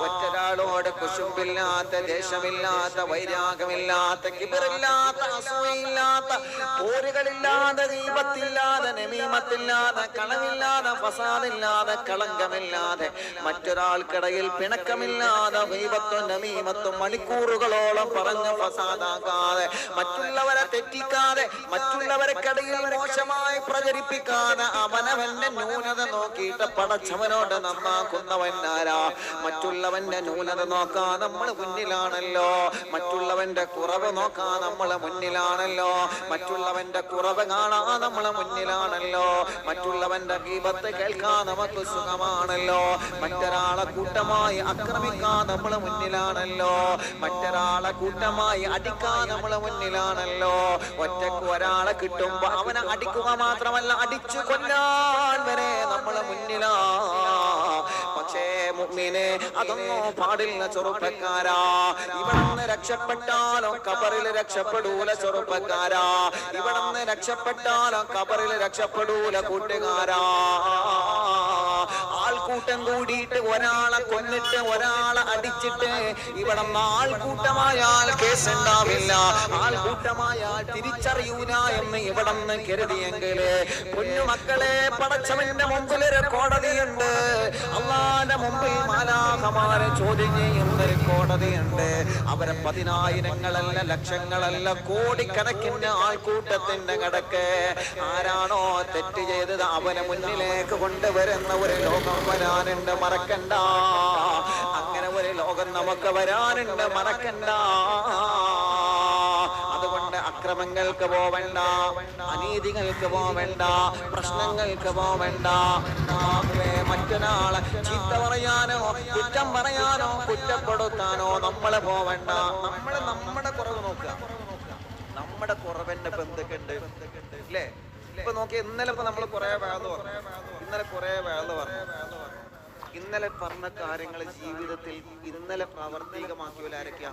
ഒറ്റൊരാളോട് കുശുമ്പില്ലാത്ത ദേശമില്ലാത്ത വൈരാഗമില്ലാത്ത കിബറില്ലാത്ത അസൂയില്ലാത്ത പോരുകളില്ലാതെ ദീപത്തില്ലാതെ നമീമത്തില്ലാതെ കളവില്ലാതെ ഫസാദില്ലാതെ കളങ്കമില്ലാതെ മറ്റൊരാൾക്കിടയിൽ പിണക്കമില്ലാതെ ദീപത്തും നമീമത്തും മണിക്കൂറുകളോളം പറഞ്ഞ് ഫസാദാക്കാതെ മറ്റുള്ളവരെ തെറ്റിക്കാതെ മറ്റുള്ളവർക്കിടയിൽ മോശമായി പ്രചരിപ്പിക്കാതെ അവനവന്റെ ന്യൂനത നോക്കിയിട്ട് പടച്ചവനോട് നന്നാക്കുന്നവൻ ആരാ മറ്റുള്ളവന്റെ ന്യൂനത നോക്കാൻ നമ്മൾ മുന്നിലാണല്ലോ. മറ്റുള്ളവന്റെ കുറവ് നോക്കാൻ നമ്മൾ മുന്നിലാണല്ലോ. മറ്റുള്ളവന്റെ കുറവ് കാണാ നമ്മൾ മുന്നിലാണല്ലോ. മറ്റുള്ളവന്റെ ഗീപത്ത് കേൾക്കാൻ നമുക്ക് സുഖമാണല്ലോ. മറ്റൊരാളെ കൂട്ടമായി ആക്രമിക്കാൻ നമ്മൾ മുന്നിലാണല്ലോ. മറ്റൊരാളെ കൂട്ടമായി അടിക്കാൻ നമ്മൾ മുന്നിലാണല്ലോ. ഒറ്റയ്ക്ക് ഒരാളെ കിട്ടുമ്പോ അവനെ അടിക്കുക മാത്രമല്ല അടിച്ചു കൊല്ലാൻ വരെ നമ്മൾ മുന്നിലാ മുഅ്മിനെ അതൊന്നും പാടില്ല ചെറുപ്പക്കാരാ. ഇവിടുന്ന് രക്ഷപ്പെട്ടാലോ കബറിൽ രക്ഷപ്പെടൂല ചെറുപ്പക്കാരാ. ഇവിടുന്ന് രക്ഷപ്പെട്ടാലോ കബറിൽ രക്ഷപ്പെടൂല കൂട്ടുകാരാ. ആൾക്കൂട്ടം കൂടിയിട്ട് ഒരാളെ കൊന്നിട്ട് ഒരാളെ അടിച്ചിട്ട് ഇവിടെ ആൾക്കൂട്ടമായാൽ കേസ് ഉണ്ടാവില്ല ആൾക്കൂട്ടമായാൽ തിരിച്ചറിയൂല എന്ന് ഇവിടെ നിന്ന് കരുതിയെങ്കിൽ കുഞ്ഞുമക്കളെ പടച്ചവന്റെ മുമ്പിൽ ഒരു കോടതിയുണ്ട്. അള്ളാന്റെ മുമ്പിൽ മാലാഹമാരെ ചോദ്യം ചെയ്യുന്നൊരു കോടതിയുണ്ട്. അവരെ പതിനായിരങ്ങളല്ല ലക്ഷങ്ങളല്ല കോടിക്കണക്കിന് ആൾക്കൂട്ടത്തിന്റെ കടക്ക് ആരാണോ തെറ്റ് ചെയ്തത് അവനെ മുന്നിലേക്ക് കൊണ്ടുവരുന്ന ഒരു ലോകം വരാനുണ്ട് മറക്കണ്ട. അങ്ങനെ ഒരു ലോകം നമുക്ക് വരാനുണ്ട് മറക്കണ്ട. അതുകൊണ്ട് അക്രമങ്ങൾക്ക് പോവണ്ട അനീതികൾക്ക് പോവണ്ട പ്രശ്നങ്ങൾക്ക് പോവണ്ട. മറ്റൊരാളെ ചീത്ത പറയാനോ കുറ്റം പറയാനോ കുറ്റപ്പെടുത്താനോ നമ്മളെ പോവണ്ട. നമ്മൾ നമ്മുടെ കുറവ് നോക്കുക. നമ്മുടെ കുറവന്റെ ബന്ധുക്കുണ്ട് അല്ലേ ഇപ്പൊ നോക്കി ഇന്നലെ ഇപ്പൊ നമ്മൾ കുറെ വേള ഇന്നലെ കുറെ വേള ഇന്നലെ പറഞ്ഞ കാര്യങ്ങൾ ജീവിതത്തിൽ ഇന്നലെ പ്രാവർത്തികമാക്കിയവരാരൊക്കെയാ?